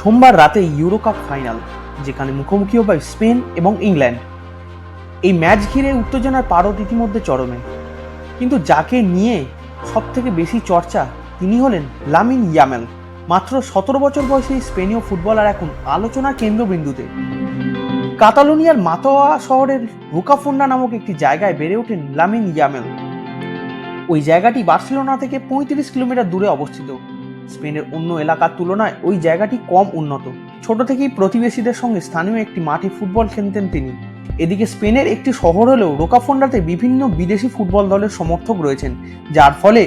সোমবার রাতে euro cup final যেখানে মুখোমুখি হবে স্পেন এবং ইংল্যান্ড। এই ম্যাচ ঘিরে উত্তেজনার পারদ ইতিমধ্যে চরমে। কিন্তু যাকে নিয়ে সব থেকে বেশি চর্চা, তিনি হলেন লামিন ইয়ামেল। মাত্র সতেরো বছর বয়সী স্পেনীয় ফুটবলার এখন আলোচনার কেন্দ্রবিন্দুতে। কাতালোনিয়ার মাতোয়া শহরের রুকাফুন্ডা নামক একটি জায়গায় বেড়ে ওঠেন লামিন ইয়ামেল। ওই জায়গাটি বার্সেলোনা থেকে পঁয়ত্রিশ কিলোমিটার দূরে অবস্থিত। স্পেনের অন্য এলাকার তুলনায় ওই জায়গাটি কম উন্নত। ছোট থেকেই প্রতিবেশীদের সঙ্গে স্থানীয় একটি মাঠে ফুটবল খেলতেন তিনি। এদিকে স্পেনের একটি শহর হলেও রোকাফোন্ডাতে বিভিন্ন বিদেশি ফুটবল দলের সমর্থক রয়েছেন, যার ফলে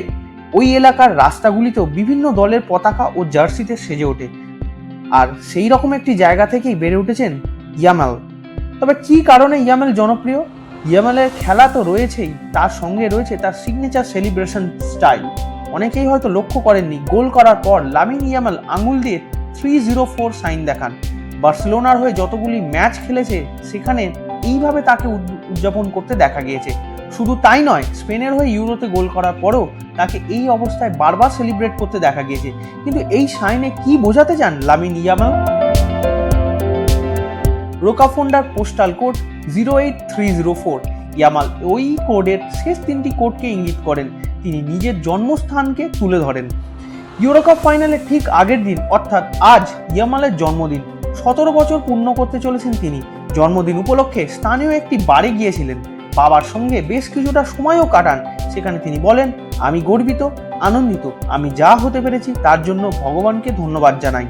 ওই এলাকার রাস্তাগুলিতেও বিভিন্ন দলের পতাকা ও জার্সিতে সেজে ওঠে। আর সেই রকম একটি জায়গা থেকেই বেড়ে উঠেছেন ইয়ামাল। তবে কি কারণে ইয়ামেল জনপ্রিয়? ইয়ামালের খেলা তো রয়েছেই, তার সঙ্গে রয়েছে তার সিগনেচার সেলিব্রেশন স্টাইল অনেকেই হয়তো লক্ষ্য করেননি, গোল করার পর লামিন ইয়ামাল আঙুল দিয়ে থ্রি জিরো ফোর সাইন দেখান। বার্সেলোনার হয়ে যতগুলি ম্যাচ খেলেছে, সেখানে এইভাবে তাকে উদযাপন করতে দেখা গিয়েছে। শুধু তাই নয়, স্পেনের হয়ে ইউরোতে গোল করার পরেও তাকে এই অবস্থায় বারবার সেলিব্রেট করতে দেখা গিয়েছে। কিন্তু এই সাইনে কি বোঝাতে চান Lamine Yamal? রোকাফোন্ডার postal code zero eight three zero four Yamal ওই কোডের শেষ তিনটি কোডকে ইঙ্গিত করেন। তিনি নিজের জন্মস্থানকে তুলে ধরেন। ইউরোকাপ ফাইনালের ঠিক আগের দিন, অর্থাৎ আজ, ইয়ামালের জন্মদিন। সতেরো বছর পূর্ণ করতে চলেছেন তিনি। জন্মদিন উপলক্ষে স্থানীয় একটি বাড়ি গিয়েছিলেন। বাবার সঙ্গে বেশ কিছুটা সময়ও কাটান। সেখানে তিনি বলেন, আমি গর্বিত, আনন্দিত, আমি যা হতে পেরেছি তার জন্য ভগবানকে ধন্যবাদ জানাই।